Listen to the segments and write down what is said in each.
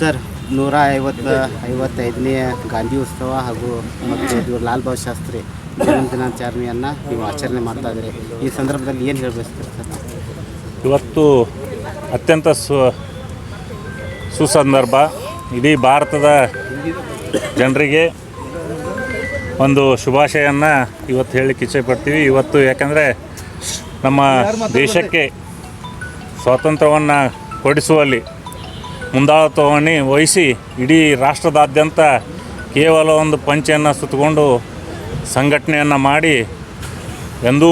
Sir, ನೂರ ಐವತ್ತು, ಐವತ್ತೈದನೇ ಗಾಂಧಿ ಉತ್ಸವ ಹಾಗೂ ಮತ್ತು ಲಾಲ್ ಬಹದ್ದೂರ್ ಶಾಸ್ತ್ರಿ ಜನ್ಮದಿನಾಚರಣೆಯನ್ನು ನೀವು ಆಚರಣೆ ಮಾಡ್ತಾ ಇದ್ದೀರಿ. ಈ ಸಂದರ್ಭದಲ್ಲಿ ಏನು ಹೇಳಬೇಕು ಸರ್? ಇವತ್ತು ಅತ್ಯಂತ ಸು, ಸುಸಂದರ್ಭ. ಇಡೀ ಭಾರತದ ಜನರಿಗೆ ಒಂದು ಶುಭಾಶಯನ್ನು ಇವತ್ತು ಹೇಳಲಿಕ್ಕೆ ಇಚ್ಛೆಪಡ್ತೀವಿ ಇವತ್ತು ಯಾಕಂದರೆ ನಮ್ಮ ದೇಶಕ್ಕೆ ಸ್ವಾತಂತ್ರ್ಯವನ್ನು ಕೊಡಿಸುವಲ್ಲಿ ಮುಂದಾಳತ್ವವನ್ನು ವಹಿಸಿ ಇಡೀ ರಾಷ್ಟ್ರದಾದ್ಯಂತ ಕೇವಲ ಒಂದು ಪಂಚೆಯನ್ನು ಸುತ್ತಕೊಂಡು ಸಂಘಟನೆಯನ್ನು ಮಾಡಿ ಎಂದೂ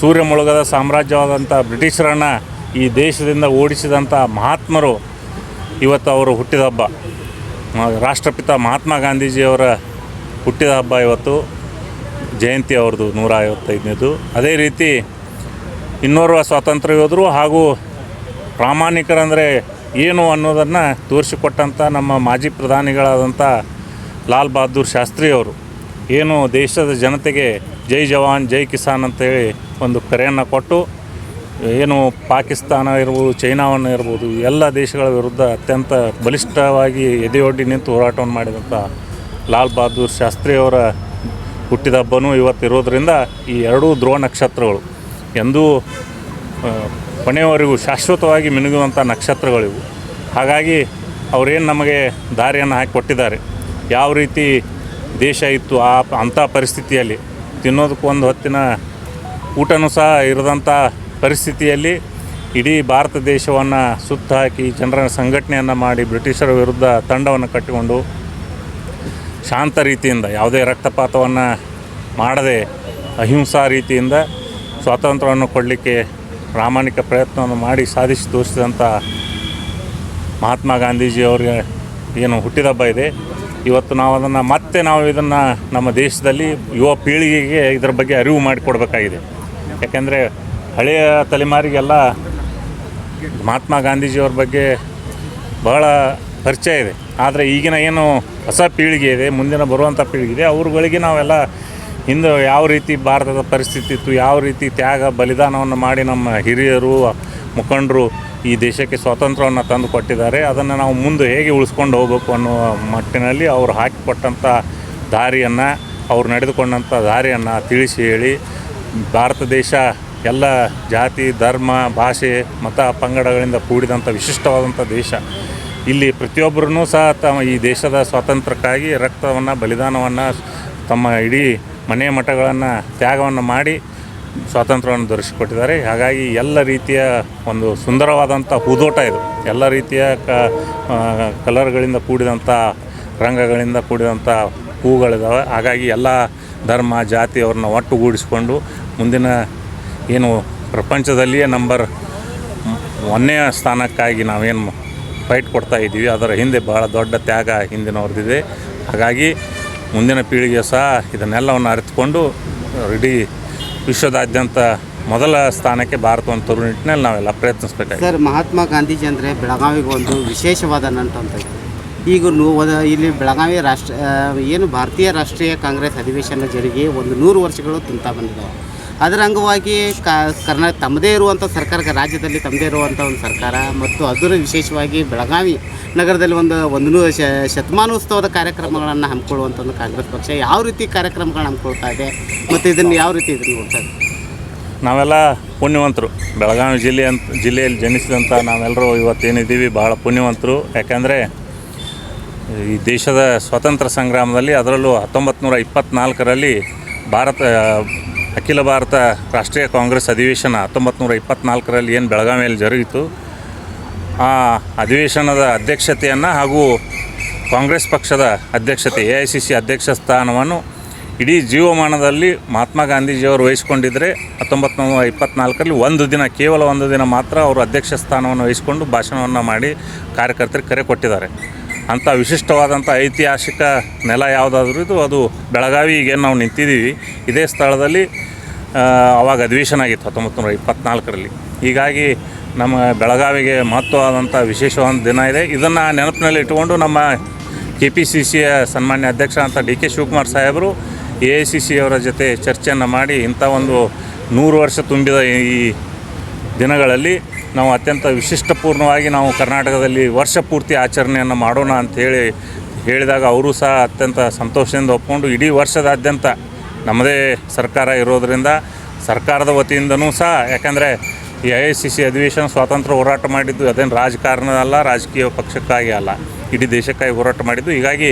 ಸೂರ್ಯ ಮುಳುಗದ ಸಾಮ್ರಾಜ್ಯವಾದಂಥ ಬ್ರಿಟಿಷರನ್ನು ಈ ದೇಶದಿಂದ ಓಡಿಸಿದಂಥ ಮಹಾತ್ಮರು ಇವತ್ತು ಅವರು ಹುಟ್ಟಿದ ಹಬ್ಬ. ರಾಷ್ಟ್ರಪಿತ ಮಹಾತ್ಮ ಗಾಂಧೀಜಿಯವರ ಹುಟ್ಟಿದ ಹಬ್ಬ ಇವತ್ತು, ಜಯಂತಿ ಅವ್ರದ್ದು ನೂರ ಐವತ್ತೈದನೇದು. ಅದೇ ರೀತಿ ಇನ್ನೋರ್ವ ಸ್ವಾತಂತ್ರ್ಯ ಯೋಧರು ಹಾಗೂ ಪ್ರಾಮಾಣಿಕರಂದರೆ ಏನು ಅನ್ನೋದನ್ನು ತೋರಿಸಿಕೊಟ್ಟಂಥ ನಮ್ಮ ಮಾಜಿ ಪ್ರಧಾನಿಗಳಾದಂಥ ಲಾಲ್ ಬಹದ್ದೂರ್ ಶಾಸ್ತ್ರಿಯವರು ಏನು ದೇಶದ ಜನತೆಗೆ ಜೈ ಜವಾನ್, ಜೈ ಕಿಸಾನ್ ಅಂತೇಳಿ ಒಂದು ಕರೆಯನ್ನು ಕೊಟ್ಟು, ಏನು ಪಾಕಿಸ್ತಾನ ಇರ್ಬೋದು, ಚೈನಾವನ್ನು ಇರ್ಬೋದು ಎಲ್ಲ ದೇಶಗಳ ವಿರುದ್ಧ ಅತ್ಯಂತ ಬಲಿಷ್ಠವಾಗಿ ಎದೆಯೊಡ್ಡಿ ನಿಂತು ಹೋರಾಟವನ್ನು ಮಾಡಿದಂಥ ಲಾಲ್ ಬಹದ್ದೂರ್ ಶಾಸ್ತ್ರಿಯವರ ಹುಟ್ಟಿದ ಹಬ್ಬನೂ ಇವತ್ತಿರೋದ್ರಿಂದ ಈ ಎರಡೂ ಧ್ರುವ ನಕ್ಷತ್ರಗಳು. ಎಂದೂ ಕೊನೆಯವರೆಗೂ ಶಾಶ್ವತವಾಗಿ ಮಿನುಗುವಂಥ ನಕ್ಷತ್ರಗಳಿವು. ಹಾಗಾಗಿ ಅವರೇನು ನಮಗೆ ದಾರಿಯನ್ನು ಹಾಕಿ ಕೊಟ್ಟಿದ್ದಾರೆ ಯಾವ ರೀತಿ ದೇಶ ಇತ್ತು ಆ ಅಂಥ ಪರಿಸ್ಥಿತಿಯಲ್ಲಿ, ತಿನ್ನೋದಕ್ಕೆ ಒಂದು ಹೊತ್ತಿನ ಊಟನೂ ಸಹ ಇರದಂಥ ಪರಿಸ್ಥಿತಿಯಲ್ಲಿ ಇಡೀ ಭಾರತ ದೇಶವನ್ನು ಸುತ್ತ ಹಾಕಿ ಜನರ ಸಂಘಟನೆಯನ್ನು ಮಾಡಿ ಬ್ರಿಟಿಷರ ವಿರುದ್ಧ ತಂಡವನ್ನು ಕಟ್ಟಿಕೊಂಡು ಶಾಂತ ರೀತಿಯಿಂದ, ಯಾವುದೇ ರಕ್ತಪಾತವನ್ನು ಮಾಡದೆ ಅಹಿಂಸಾ ರೀತಿಯಿಂದ ಸ್ವಾತಂತ್ರ್ಯವನ್ನು ಕೊಡಲಿಕ್ಕೆ ಪ್ರಾಮಾಣಿಕ ಪ್ರಯತ್ನವನ್ನು ಮಾಡಿ ಸಾಧಿಸಿ ತೋರಿಸಿದಂಥ ಮಹಾತ್ಮ ಗಾಂಧೀಜಿ ಅವರಿಗೆ ಏನು ಹುಟ್ಟಿದಬ್ಬ ಇದೆ. ಇವತ್ತು ನಾವು ಅದನ್ನು ಮತ್ತೆ ನಾವು ಇದನ್ನು ನಮ್ಮ ದೇಶದಲ್ಲಿ ಯುವ ಪೀಳಿಗೆಗೆ ಇದರ ಬಗ್ಗೆ ಅರಿವು ಮಾಡಿಕೊಡ್ಬೇಕಾಗಿದೆ ಯಾಕೆಂದರೆ ಹಳೆಯ ತಲೆಮಾರಿಗೆಲ್ಲ ಮಹಾತ್ಮ ಗಾಂಧೀಜಿಯವ್ರ ಬಗ್ಗೆ ಬಹಳ ಪರಿಚಯ ಇದೆ. ಆದರೆ ಈಗಿನ ಏನು ಹೊಸ ಪೀಳಿಗೆ ಇದೆ, ಮುಂದಿನ ಬರುವಂಥ ಪೀಳಿಗೆ ಇದೆ, ಅವ್ರುಗಳಿಗೆ ನಾವೆಲ್ಲ ಹಿಂದೆ ಯಾವ ರೀತಿ ಭಾರತದ ಪರಿಸ್ಥಿತಿ ಇತ್ತು, ಯಾವ ರೀತಿ ತ್ಯಾಗ ಬಲಿದಾನವನ್ನು ಮಾಡಿ ನಮ್ಮ ಹಿರಿಯರು, ಮುಖಂಡರು ಈ ದೇಶಕ್ಕೆ ಸ್ವಾತಂತ್ರ್ಯವನ್ನು ತಂದು ಕೊಟ್ಟಿದ್ದಾರೆ, ಅದನ್ನು ನಾವು ಮುಂದೆ ಹೇಗೆ ಉಳಿಸ್ಕೊಂಡು ಹೋಗಬೇಕು ಅನ್ನುವ ಮಟ್ಟಿನಲ್ಲಿ ಅವರು ಹಾಕಿಕೊಟ್ಟಂಥ ದಾರಿಯನ್ನು, ಅವ್ರು ನಡೆದುಕೊಂಡಂಥ ದಾರಿಯನ್ನು ತಿಳಿಸಿ ಹೇಳಿ, ಭಾರತ ದೇಶ ಎಲ್ಲ ಜಾತಿ, ಧರ್ಮ, ಭಾಷೆ, ಮತ ಪಂಗಡಗಳಿಂದ ಕೂಡಿದಂಥ ವಿಶಿಷ್ಟವಾದಂಥ ದೇಶ. ಇಲ್ಲಿ ಪ್ರತಿಯೊಬ್ಬರೂ ಸಹ ತಮ್ಮ ಈ ದೇಶದ ಸ್ವಾತಂತ್ರ್ಯಕ್ಕಾಗಿ ರಕ್ತವನ್ನು, ಬಲಿದಾನವನ್ನು ತಮ್ಮ ಇಡೀ ಮನೆ ಮಠಗಳನ್ನು ತ್ಯಾಗವನ್ನು ಮಾಡಿ ಸ್ವಾತಂತ್ರ್ಯವನ್ನು ದೊರಕಿಸಿಕೊಟ್ಟಿದ್ದಾರೆ ಹಾಗಾಗಿ ಎಲ್ಲ ರೀತಿಯ ಒಂದು ಸುಂದರವಾದಂಥ ಹೂದೋಟ ಇದು. ಎಲ್ಲ ರೀತಿಯ ಕ ಕಲರ್ಗಳಿಂದ ಕೂಡಿದಂಥ, ರಂಗಗಳಿಂದ ಕೂಡಿದಂಥ ಹೂಗಳಿದ್ದಾವೆ ಹಾಗಾಗಿ ಎಲ್ಲ ಧರ್ಮ ಜಾತಿಯವ್ರನ್ನ ಒಟ್ಟುಗೂಡಿಸಿಕೊಂಡು ಮುಂದಿನ ಏನು ಪ್ರಪಂಚದಲ್ಲಿಯೇ ನಂಬರ್ ಒಂದನೇ ಸ್ಥಾನಕ್ಕಾಗಿ ನಾವೇನು ಫೈಟ್ ಕೊಡ್ತಾ ಇದ್ದೀವಿ, ಅದರ ಹಿಂದೆ ಬಹಳ ದೊಡ್ಡ ತ್ಯಾಗ ಹಿಂದಿನವ್ರದ್ದಿದೆ. ಹಾಗಾಗಿ ಮುಂದಿನ ಪೀಳಿಗೆ ಸಹ ಇದನ್ನೆಲ್ಲವನ್ನು ಅರಿತುಕೊಂಡು, ಇಡೀ ವಿಶ್ವದಾದ್ಯಂತ ಮೊದಲ ಸ್ಥಾನಕ್ಕೆ ಭಾರತವನ್ನು ತರುವ ನಿಟ್ಟಿನಲ್ಲಿ ನಾವೆಲ್ಲ ಪ್ರಯತ್ನಿಸಬೇಕಾಗಿದೆ. ಸರ್, ಮಹಾತ್ಮ ಗಾಂಧೀಜಿ ಅಂದರೆ ಬೆಳಗಾವಿಗೆ ಒಂದು ವಿಶೇಷವಾದ ನಂಟು ಅಂತ ಈಗ ನೋವು ಇಲ್ಲಿ ಬೆಳಗಾವಿ ರಾಷ್ಟ್ರ ಏನು ಭಾರತೀಯ ರಾಷ್ಟ್ರೀಯ ಕಾಂಗ್ರೆಸ್ ಅಧಿವೇಶನ ಜರುಗಿ ಒಂದು ನೂರು ವರ್ಷಗಳು ತುಂಬ್ತಾ ಬಂದಿದ್ದಾವೆ ಅದರ ಅಂಗವಾಗಿ ಕರ್ನಾಟಕ ಕರ್ನಾ ತಮ್ಮದೇ ಇರುವಂಥ ಸರ್ಕಾರ, ರಾಜ್ಯದಲ್ಲಿ ತಮ್ಮದೇ ಇರುವಂಥ ಒಂದು ಸರ್ಕಾರ ಮತ್ತು ಅದರ ವಿಶೇಷವಾಗಿ ಬೆಳಗಾವಿ ನಗರದಲ್ಲಿ ಒಂದು ಒಂದು ಶತಮಾನೋತ್ಸವದ ಕಾರ್ಯಕ್ರಮಗಳನ್ನು ಹಮ್ಮಿಕೊಳ್ಳುವಂಥ ಒಂದು ಕಾಂಗ್ರೆಸ್ ಪಕ್ಷ ಯಾವ ರೀತಿ ಕಾರ್ಯಕ್ರಮಗಳನ್ನು ಹಮ್ಮಿಕೊಳ್ತಾ ಇದೆ ಮತ್ತು ಇದನ್ನು ಯಾವ ರೀತಿ ಇದನ್ನು ನೋಡ್ತಾ ಇದೆ? ನಾವೆಲ್ಲ ಪುಣ್ಯವಂತರು. ಬೆಳಗಾವಿ ಜಿಲ್ಲೆ ಅಂತ, ಜಿಲ್ಲೆಯಲ್ಲಿ ಜನಿಸಿದಂಥ ನಾವೆಲ್ಲರೂ ಇವತ್ತೇನಿದ್ದೀವಿ ಭಾಳ ಪುಣ್ಯವಂತರು. ಯಾಕಂದರೆ ಈ ದೇಶದ ಸ್ವಾತಂತ್ರ್ಯ ಸಂಗ್ರಾಮದಲ್ಲಿ ಅದರಲ್ಲೂ ಹತ್ತೊಂಬತ್ತು ನೂರ ಭಾರತ ಅಖಿಲ ಭಾರತ ರಾಷ್ಟ್ರೀಯ ಕಾಂಗ್ರೆಸ್ ಅಧಿವೇಶನ ಹತ್ತೊಂಬತ್ತು ನೂರ ಇಪ್ಪತ್ತ್ನಾಲ್ಕರಲ್ಲಿ ಏನು ಬೆಳಗಾವಿಯಲ್ಲಿ ಜರುಗಿತು, ಆ ಅಧಿವೇಶನದ ಅಧ್ಯಕ್ಷತೆಯನ್ನು ಹಾಗೂ ಕಾಂಗ್ರೆಸ್ ಪಕ್ಷದ ಅಧ್ಯಕ್ಷತೆ, ಎ ಐ ಸಿ ಸಿ ಅಧ್ಯಕ್ಷ ಸ್ಥಾನವನ್ನು ಇಡೀ ಜೀವಮಾನದಲ್ಲಿ ಮಹಾತ್ಮ ಗಾಂಧೀಜಿಯವರು ವಹಿಸಿಕೊಂಡಿದ್ದರೆ ಹತ್ತೊಂಬತ್ತು ನೂರ ಇಪ್ಪತ್ತ್ನಾಲ್ಕರಲ್ಲಿ ಒಂದು ದಿನ, ಕೇವಲ ಒಂದು ದಿನ ಮಾತ್ರ ಅವರು ಅಧ್ಯಕ್ಷ ಸ್ಥಾನವನ್ನು ವಹಿಸಿಕೊಂಡು ಭಾಷಣವನ್ನು ಮಾಡಿ ಕಾರ್ಯಕರ್ತರಿಗೆ ಕರೆ ಕೊಟ್ಟಿದ್ದಾರೆ. ಅಂಥ ವಿಶಿಷ್ಟವಾದಂಥ ಐತಿಹಾಸಿಕ ನೆಲ ಯಾವುದಾದ್ರೂ ಇದು, ಅದು ಬೆಳಗಾವಿ ಈಗ ನಾವು ನಿಂತಿದ್ದೀವಿ. ಇದೇ ಸ್ಥಳದಲ್ಲಿ ಅವಾಗ ಅಧಿವೇಶನ ಆಗಿತ್ತು ಹತ್ತೊಂಬತ್ತು ನೂರ ಇಪ್ಪತ್ತ್ನಾಲ್ಕರಲ್ಲಿ ಹೀಗಾಗಿ ನಮ್ಮ ಬೆಳಗಾವಿಗೆ ಮಹತ್ವವಾದಂಥ ವಿಶೇಷವಾದ ದಿನ ಇದೆ. ಇದನ್ನು ನೆನಪಿನಲ್ಲಿ ಇಟ್ಟುಕೊಂಡು ನಮ್ಮ ಕೆ ಪಿ ಸಿ ಸಿಯ ಸನ್ಮಾನ್ಯ ಅಧ್ಯಕ್ಷ ಅಂತ ಡಿ ಕೆ ಶಿವಕುಮಾರ್ ಸಾಹೇಬರು, ಎ ಐ ಸಿ ಸಿ ಅವರ ಜೊತೆ ಚರ್ಚೆಯನ್ನು ಮಾಡಿ ಇಂಥ ಒಂದು ನೂರು ವರ್ಷ ತುಂಬಿದ ಈ ದಿನಗಳಲ್ಲಿ ನಾವು ಅತ್ಯಂತ ವಿಶಿಷ್ಟಪೂರ್ಣವಾಗಿ ನಾವು ಕರ್ನಾಟಕದಲ್ಲಿ ವರ್ಷ ಪೂರ್ತಿ ಆಚರಣೆಯನ್ನು ಮಾಡೋಣ ಅಂಥೇಳಿ ಹೇಳಿದಾಗ ಅವರು ಸಹ ಅತ್ಯಂತ ಸಂತೋಷದಿಂದ ಒಪ್ಕೊಂಡು ಇಡೀ ವರ್ಷದಾದ್ಯಂತ ನಮ್ಮದೇ ಸರ್ಕಾರ ಇರೋದರಿಂದ ಸರ್ಕಾರದ ವತಿಯಿಂದನೂ ಸಹ, ಯಾಕಂದರೆ ಈ ಐ ಸಿ ಸಿ ಅಧಿವೇಶನ ಸ್ವಾತಂತ್ರ್ಯ ಹೋರಾಟ ಮಾಡಿದ್ದು ಅದೇನು ರಾಜಕಾರಣ ಅಲ್ಲ, ರಾಜಕೀಯ ಪಕ್ಷಕ್ಕಾಗಿ ಅಲ್ಲ. ಇಡೀ ದೇಶಕ್ಕಾಗಿ ಹೋರಾಟ ಮಾಡಿದ್ದು. ಹೀಗಾಗಿ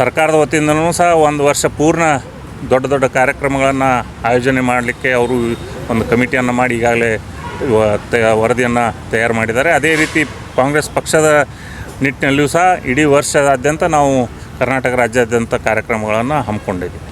ಸರ್ಕಾರದ ವತಿಯಿಂದನೂ ಸಹ ಒಂದು ವರ್ಷ ಪೂರ್ಣ ದೊಡ್ಡ ದೊಡ್ಡ ಕಾರ್ಯಕ್ರಮಗಳನ್ನು ಆಯೋಜನೆ ಮಾಡಲಿಕ್ಕೆ ಅವರು ಒಂದು ಕಮಿಟಿಯನ್ನು ಮಾಡಿ ಈಗಾಗಲೇ ವರದಿಯನ್ನು ತಯಾರು ಮಾಡಿದ್ದಾರೆ. ಅದೇ ರೀತಿ ಕಾಂಗ್ರೆಸ್ ಪಕ್ಷದ ನಿಟ್ಟಿನಲ್ಲಿಯೂ ಸಹ ಇಡೀ ವರ್ಷದಾದ್ಯಂತ ನಾವು ಕರ್ನಾಟಕ ರಾಜ್ಯಾದ್ಯಂತ ಕಾರ್ಯಕ್ರಮಗಳನ್ನು ಹಮ್ಮಿಕೊಂಡಿದ್ದೀವಿ.